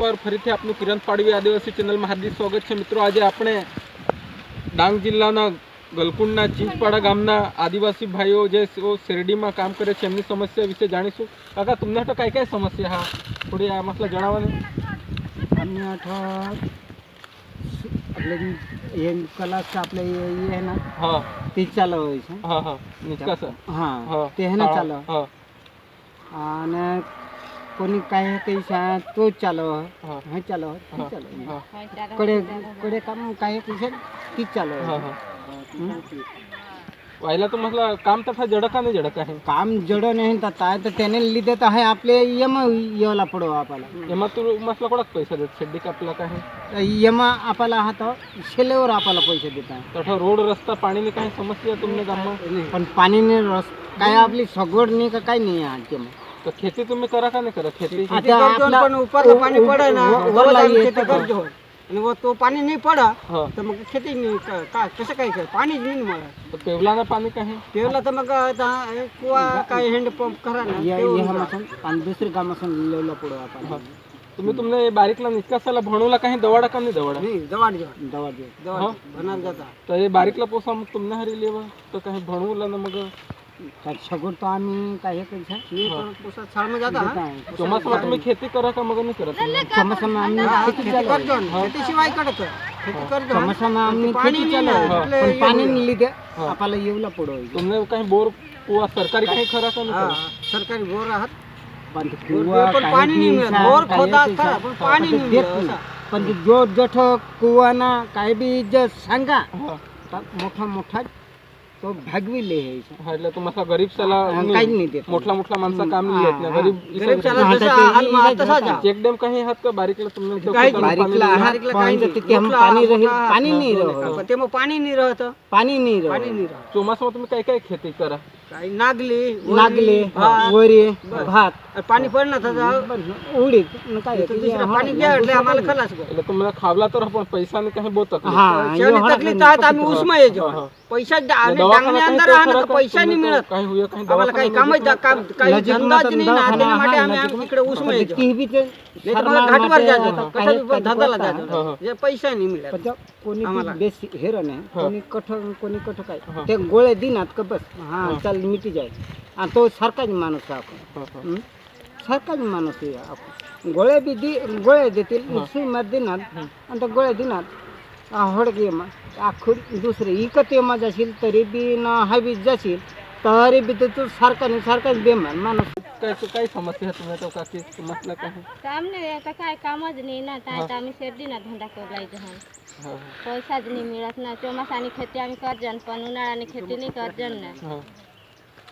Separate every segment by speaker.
Speaker 1: પર ફરીથી આપનું કિરણ પાડવી આદિવાસી ચેનલમાં હાર્દિક સ્વાગત છે. મિત્રો આજે આપણે ડાંગ જિલ્લાના ગલકુંડના ચીંચપાડા ગામના આદિવાસી ભાઈઓ જે શેરડીમાં કામ કરે છે એમની સમસ્યા વિશે જાણીશું. કાકા તમને તો કઈ કઈ સમસ્યા હા? થોડી આ મસલા જણાવવાની
Speaker 2: અમને તો એટલે એમ કલાક આપણે એ
Speaker 1: હે
Speaker 2: ના
Speaker 1: હા. તે ચાલો
Speaker 2: હોય છે.
Speaker 1: હા
Speaker 2: હા. હા તે
Speaker 1: હે
Speaker 2: ચાલો.
Speaker 1: હા.
Speaker 2: અને कोनी काय काही सा तो चलो
Speaker 1: हाँ.
Speaker 2: हं चालव. ती चालव. कडे कडे काम काय चलो
Speaker 1: हाँ हाँ. व्हायला तो मतलब काम तसा जडका नाही जडका है
Speaker 2: काम जड नाही तात आहे तर त्याने लिहिते तर है आपले यम यावला पडो आपला
Speaker 1: यम तो मसला कोडा पैसा देत? शेड्डी कापला
Speaker 2: है यम आपला हा तो शेलेवर आपला पैसा देता है
Speaker 1: तो रोड रास्ता पानी में काय समस्या तुमने गाम
Speaker 2: में पण पानी ने रस काय आपली सगवड नहीं का काय नहीं है आज
Speaker 1: के में खेती तुम्ही करा का नाही करा खेती
Speaker 2: आता आपला
Speaker 3: पण उपरलं पाणी पडे ना
Speaker 2: व-
Speaker 3: वरला
Speaker 2: वरला
Speaker 3: आम्ही
Speaker 2: येतं
Speaker 3: खेती
Speaker 2: का?
Speaker 3: करतो आणि व तो पाणी नाही पडा
Speaker 1: हा
Speaker 3: तर मग खेती नाही क- का कसं काय कर पाणी नाही मला
Speaker 1: तर पेवलानं पाणी काय
Speaker 3: तेवढं तर मग आता हे कुवा काय हँडपंप करा ना
Speaker 2: या
Speaker 3: तेवढं
Speaker 2: ह्या
Speaker 3: जा.
Speaker 2: मासून आणि दुसरी कामासून लिहिलं पुढं आपण
Speaker 1: तुम्ही तुमने बारीकला निष्कासाला भणवला काही दवाडा का नाही दवाडा
Speaker 3: नाही जवाड जवाड
Speaker 2: दवा दे
Speaker 3: जवाड भणार जाता
Speaker 1: तर हे बारीकला पोसा मग तुमने हरी लेवा तर काही भणवला ना मग
Speaker 2: छगुर तो आम्ही
Speaker 3: काही
Speaker 1: चौमासाला तुम्ही खेती करा का मग नाही? करत
Speaker 2: चौमासाला आम्ही खेती
Speaker 3: करतो. शेतीशिवाय करतो? खेती करतो.
Speaker 2: चौमासाला आम्ही खेती चालू पण पाणी
Speaker 1: लिदे
Speaker 2: आपल्याला येऊला पडो
Speaker 1: तुम्ही काही बोर कुवा सरकारी काही खरा का नाही
Speaker 3: सरकारी बोर आहात?
Speaker 2: पण
Speaker 3: पाणी नाही मिळत. बोर खोदा असता पण पाणी नाही मिळत
Speaker 2: पण जो जठ कुवा ना काही बी जे सांगा मोठा मोठा तो भागवी ले
Speaker 1: हायला तो मसा गरीब साला
Speaker 2: काही नाही देत
Speaker 1: मोठला मोठा माणसा काम नाही येत ना गरीब
Speaker 3: गरीब
Speaker 2: साला
Speaker 3: जसा हाल मारत
Speaker 2: तसा
Speaker 3: जा
Speaker 1: चेक डॅम काही हात का बारीकला तुम्ही तो
Speaker 3: काही
Speaker 2: बारीकला
Speaker 3: आहारिकला काही नाही
Speaker 2: ते हम पाणी
Speaker 3: रही
Speaker 2: पाणी नाही रहत
Speaker 3: पण ते मो पाणी नाही रहत
Speaker 2: पाणी नाही रहत पाणी
Speaker 3: नाही रहत
Speaker 1: चोमासो तुम्ही काय काय खेती
Speaker 3: करा नागली
Speaker 2: नागली वरी, भात,
Speaker 3: पाणी पडणार उडीत पाणी जे आम्हाला खलास
Speaker 1: कर. तुम्हाला खावला तर आपण पैसा नाही काही बोलतात
Speaker 2: हा
Speaker 3: शनी आम्ही उसमा यायचो
Speaker 1: हा.
Speaker 3: पैसा डांगणे अंदर राहणं पैसा नाही मिळत.
Speaker 1: काही
Speaker 3: आम्हाला काही कामच काही आम्ही इकडे उसमा यायचो नाही घाटवर जायचो
Speaker 2: कशाला
Speaker 3: धंदाला
Speaker 2: हा,
Speaker 3: जायचो हा. जे पैसा नाही मिळत.
Speaker 2: कोणी
Speaker 3: आम्हाला.
Speaker 2: बेस हिरण
Speaker 1: आहे
Speaker 2: कोणी कठोर कोणी कठोर काय. ते गोळे दिनात का बस? हा. चाल मिटी जाए। आ तो सरकार माणूस आपण हम्म? सरकार माणूस आपण गोळे बी दी गोळे देतील सुई मात देणार आणि त्या इकत तरी बी ना हवीत जाशील तरी बी तर सरकारने सरकार बेमान माणूस
Speaker 1: काय
Speaker 4: काय समस्या ना
Speaker 1: तर तो खेती करजन पण उन्हाळ्याने खेती
Speaker 3: नाही
Speaker 1: करजन ना।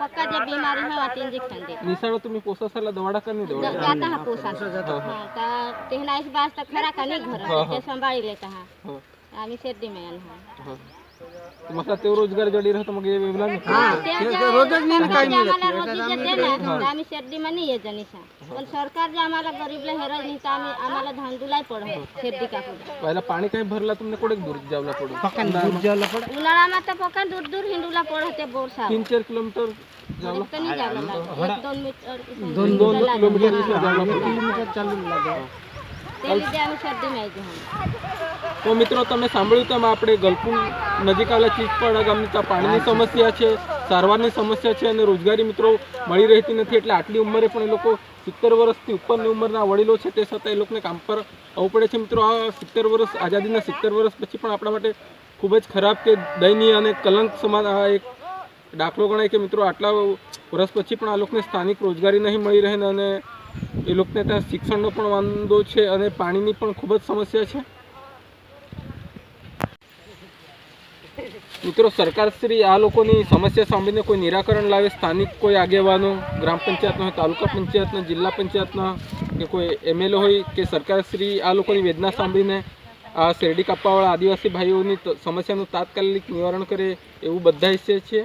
Speaker 4: पक्का जब बीमारी में आते इंजेक्शन दे निसर तुम्ही पोसा साला दवाड़ा करने दो जाता
Speaker 1: है पोसा।
Speaker 4: जाता हाँ। हाँ। हाँ, ता तो तेहना इस बात तक खरा का नहीं घर
Speaker 1: हाँ,
Speaker 4: से संभाल लेता है।
Speaker 1: हाँ।
Speaker 4: आमी दी में आन
Speaker 1: हाँ। तो तुम्हाला ते रोज़गार जडी राहतो मग
Speaker 4: येवला
Speaker 3: रोजच नाही
Speaker 4: काय
Speaker 3: मिळत
Speaker 4: आम्ही शेती मध्ये येत निशा पण सरकार जे आम्हाला गरीबला हेरत नाही तर तो आम्ही आम्हाला धांदूलाय पडतो शेती का
Speaker 1: पहिला पाणी काही भरला तुमने कुठे दूर जावला पडू।
Speaker 2: पकन दूर जावला पड।
Speaker 4: उन्हाळा मा तर तो पकन दूर दूर हिंदूला पडते
Speaker 1: बोरसा 3-4 किलोमीटर जावला।
Speaker 4: तर नाही जावला 2 मीटर
Speaker 1: 2 2 किलोमीटर जावला
Speaker 2: 3 मीटर
Speaker 4: चालून लागला ते आम्ही शेती नाही
Speaker 1: તો મિત્રો, તમે સાંભળ્યું તેમ આપણે ગલકુંડ નજીક આવેલા ચીચપાડા ગામની ત્યાં પાણીની સમસ્યા છે, સારવારની સમસ્યા છે અને રોજગારી મિત્રો મળી રહેતી નથી. એટલે આટલી ઉંમરે પણ એ લોકો સિત્તેર વર્ષથી ઉપરની ઉંમરના વડીલો છે, તે છતાં એ લોકોને કામ પર આવવું પડે છે. મિત્રો, આ સિત્તેર વર્ષ, આઝાદીના સિત્તેર વર્ષ પછી પણ આપણા માટે ખૂબ જ ખરાબ કે દયનીય અને કલંક સમાન આ એક દાખલો ગણાય કે મિત્રો, આટલા વર્ષ પછી પણ આ લોકોને સ્થાનિક રોજગારી નહીં મળી રહે અને એ લોકોને ત્યાં શિક્ષણનો પણ વાંધો છે અને પાણીની પણ ખૂબ જ સમસ્યા છે. મિત્રો, સરકારશ્રી આ લોકોની સમસ્યા સાંભળીને કોઈ નિરાકરણ લાવે સ્થાનિક કોઈ આગેવાનો, ગ્રામ પંચાયતનો હોય, તાલુકા પંચાયતના, જિલ્લા પંચાયતના કે કોઈ એમએલએ હોય કે સરકારશ્રી આ લોકોની વેદના સાંભળીને આ શેરડી કાપવાવાળા આદિવાસી ભાઈઓની સમસ્યાનું તાત્કાલિક નિવારણ કરે એવું બધા ઈચ્છે છીએ